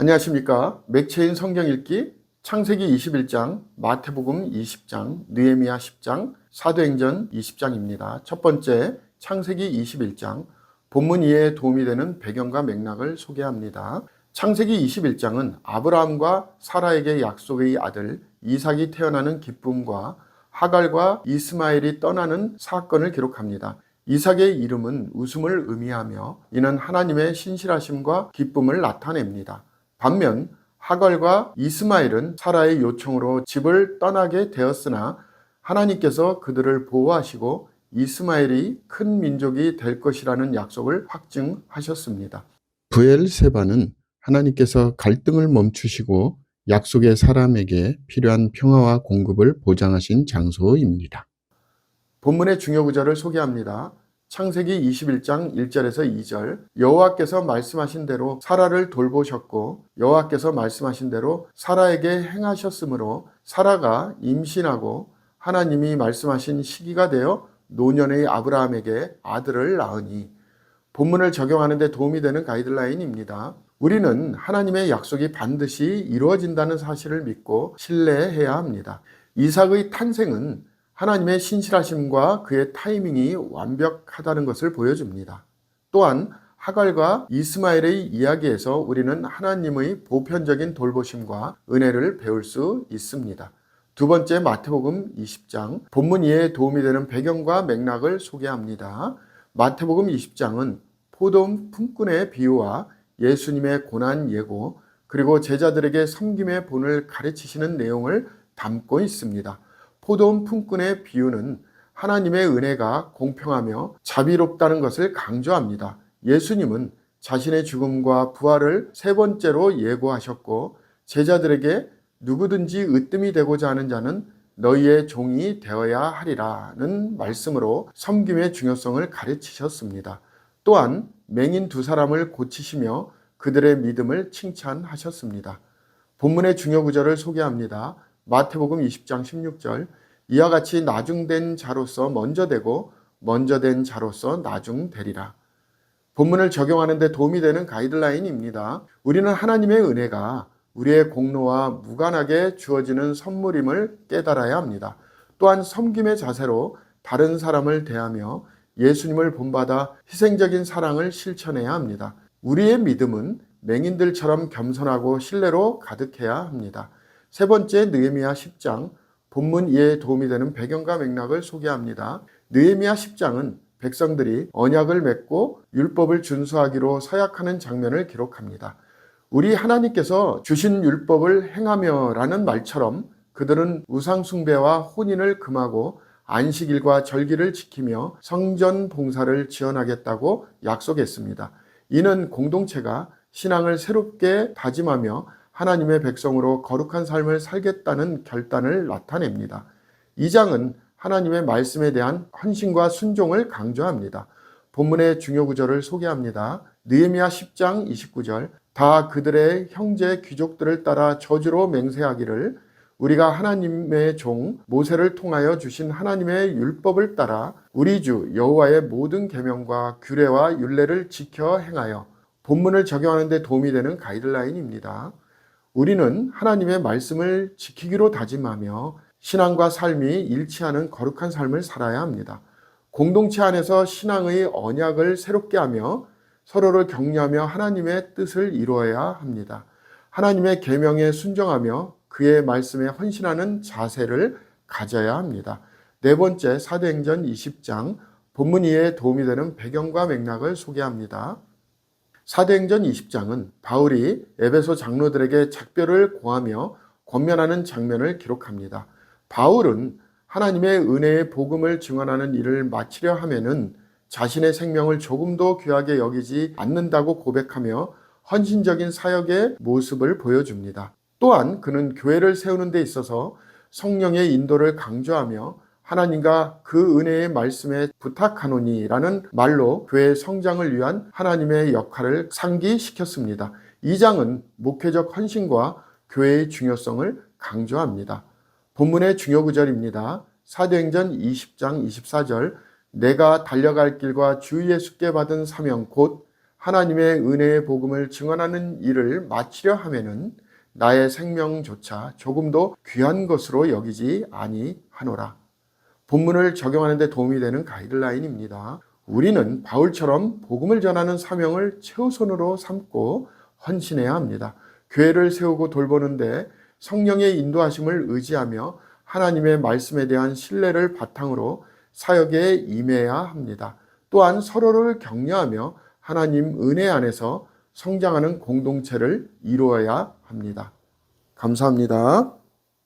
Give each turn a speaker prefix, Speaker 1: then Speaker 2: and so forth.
Speaker 1: 안녕하십니까. 맥체인 성경 읽기 창세기 21장, 마태복음 20장, 느헤미야 10장, 사도행전 20장입니다. 첫 번째 창세기 21장, 본문 이해에 도움이 되는 배경과 맥락을 소개합니다. 창세기 21장은 아브라함과 사라에게 약속의 아들 이삭이 태어나는 기쁨과 하갈과 이스마엘이 떠나는 사건을 기록합니다. 이삭의 이름은 웃음을 의미하며 이는 하나님의 신실하심과 기쁨을 나타냅니다. 반면 하갈과 이스마엘은 사라의 요청으로 집을 떠나게 되었으나 하나님께서 그들을 보호하시고 이스마엘이 큰 민족이 될 것이라는 약속을 확증하셨습니다. 부엘세바는 하나님께서 갈등을 멈추시고 약속의 사람에게 필요한 평화와 공급을 보장하신 장소입니다. 본문의 중요 구절을 소개합니다. 창세기 21장 1절에서 2절 여호와께서 말씀하신 대로 사라를 돌보셨고 여호와께서 말씀하신 대로 사라에게 행하셨으므로 사라가 임신하고 하나님이 말씀하신 시기가 되어 노년의 아브라함에게 아들을 낳으니 본문을 적용하는 데 도움이 되는 가이드라인입니다. 우리는 하나님의 약속이 반드시 이루어진다는 사실을 믿고 신뢰해야 합니다. 이삭의 탄생은 하나님의 신실하심과 그의 타이밍이 완벽하다는 것을 보여줍니다. 또한 하갈과 이스마엘의 이야기에서 우리는 하나님의 보편적인 돌보심과 은혜를 배울 수 있습니다. 두 번째 마태복음 20장 본문 이해에 도움이 되는 배경과 맥락을 소개합니다. 마태복음 20장은 포도음 품꾼의 비유와 예수님의 고난 예고 그리고 제자들에게 섬김의 본을 가르치시는 내용을 담고 있습니다. 포도원 품꾼의 비유는 하나님의 은혜가 공평하며 자비롭다는 것을 강조합니다. 예수님은 자신의 죽음과 부활을 세 번째로 예고하셨고 제자들에게 누구든지 으뜸이 되고자 하는 자는 너희의 종이 되어야 하리라는 말씀으로 섬김의 중요성을 가르치셨습니다. 또한 맹인 두 사람을 고치시며 그들의 믿음을 칭찬하셨습니다. 본문의 중요 구절을 소개합니다. 마태복음 20장 16절 이와 같이 나중된 자로서 먼저 되고 먼저 된 자로서 나중되리라. 본문을 적용하는 데 도움이 되는 가이드라인입니다. 우리는 하나님의 은혜가 우리의 공로와 무관하게 주어지는 선물임을 깨달아야 합니다. 또한 섬김의 자세로 다른 사람을 대하며 예수님을 본받아 희생적인 사랑을 실천해야 합니다. 우리의 믿음은 맹인들처럼 겸손하고 신뢰로 가득해야 합니다. 세 번째 느헤미야 10장 본문 이해에 도움이 되는 배경과 맥락을 소개합니다. 느헤미야 10장은 백성들이 언약을 맺고 율법을 준수하기로 서약하는 장면을 기록합니다. 우리 하나님께서 주신 율법을 행하며라는 말처럼 그들은 우상숭배와 혼인을 금하고 안식일과 절기를 지키며 성전 봉사를 지원하겠다고 약속했습니다. 이는 공동체가 신앙을 새롭게 다짐하며 하나님의 백성으로 거룩한 삶을 살겠다는 결단을 나타냅니다. 이 장은 하나님의 말씀에 대한 헌신과 순종을 강조합니다. 본문의 중요 구절을 소개합니다. 느헤미야 10장 29절 다 그들의 형제 귀족들을 따라 저주로 맹세하기를 우리가 하나님의 종 모세를 통하여 주신 하나님의 율법을 따라 우리 주 여호와의 모든 계명과 규례와 율례를 지켜 행하여 본문을 적용하는 데 도움이 되는 가이드라인입니다. 우리는 하나님의 말씀을 지키기로 다짐하며 신앙과 삶이 일치하는 거룩한 삶을 살아야 합니다. 공동체 안에서 신앙의 언약을 새롭게 하며 서로를 격려하며 하나님의 뜻을 이루어야 합니다. 하나님의 계명에 순종하며 그의 말씀에 헌신하는 자세를 가져야 합니다. 네 번째 사도행전 20장 본문 이해에 도움이 되는 배경과 맥락을 소개합니다. 사도행전 20장은 바울이 에베소 장로들에게 작별을 고하며 권면하는 장면을 기록합니다. 바울은 하나님의 은혜의 복음을 증언하는 일을 마치려 하면은 자신의 생명을 조금도 귀하게 여기지 않는다고 고백하며 헌신적인 사역의 모습을 보여줍니다. 또한 그는 교회를 세우는 데 있어서 성령의 인도를 강조하며 하나님과 그 은혜의 말씀에 부탁하노니라는 말로 교회 성장을 위한 하나님의 역할을 상기시켰습니다. 이 장은 목회적 헌신과 교회의 중요성을 강조합니다. 본문의 중요 구절입니다. 사도행전 20장 24절 내가 달려갈 길과 주 예수께 받은 사명 곧 하나님의 은혜의 복음을 증언하는 일을 마치려 하면은 나의 생명조차 조금도 귀한 것으로 여기지 아니하노라. 본문을 적용하는 데 도움이 되는 가이드라인입니다. 우리는 바울처럼 복음을 전하는 사명을 최우선으로 삼고 헌신해야 합니다. 교회를 세우고 돌보는데 성령의 인도하심을 의지하며 하나님의 말씀에 대한 신뢰를 바탕으로 사역에 임해야 합니다. 또한 서로를 격려하며 하나님 은혜 안에서 성장하는 공동체를 이루어야 합니다. 감사합니다.